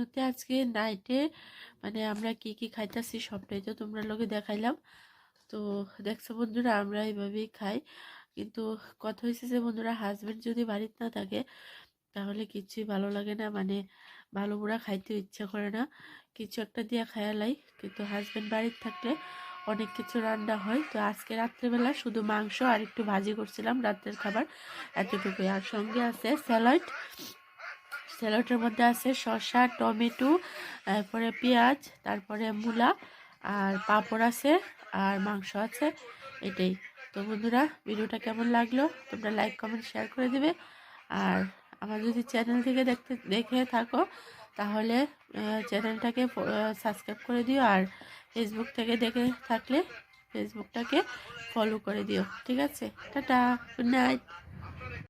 আজকে নাইটে মানে আমরা কি কি খাইতেছি সবটাই তো তোমরা লোকে দেখাইলাম। তো দেখছ বন্ধুরা, আমরা এইভাবেই খাই। কিন্তু কথা হয়েছে যে বন্ধুরা হাজবেন্ড যদি বাড়িতে না থাকে, তাহলে কিছুই ভালো লাগে না। মানে ভালো বুড়া খাইতে ইচ্ছা করে না। কিছু একটা দিয়ে খায়ালাই কিন্তু হাজব্যান্ড বাড়িতে থাকলে অনেক কিছু রান্না হয়। তো আজকে রাত্রেবেলা শুধু মাংস আর একটু ভাজি করছিলাম রাত্রের খাবার। এতটুকুই। আর সঙ্গে আছে স্যালাড স্যালাডের মধ্যে আছে শসা, টমেটো, তারপরে পেঁয়াজ, তারপরে মূলা আর পাঁপড় আছে আর মাংস আছে, এটাই। তো বন্ধুরা, ভিডিওটা কেমন লাগল? তোমরা লাইক কমেন্ট শেয়ার করে দিবে। আর আমার যদি চ্যানেল থেকে দেখতে, দেখে থাকো, তাহলে চ্যানেলটাকে সাবস্ক্রাইব করে দিও আর ফেসবুক থেকে দেখে থাকলে ফেসবুকটাকে ফলো করে দিও। ঠিক আছে? Tata good night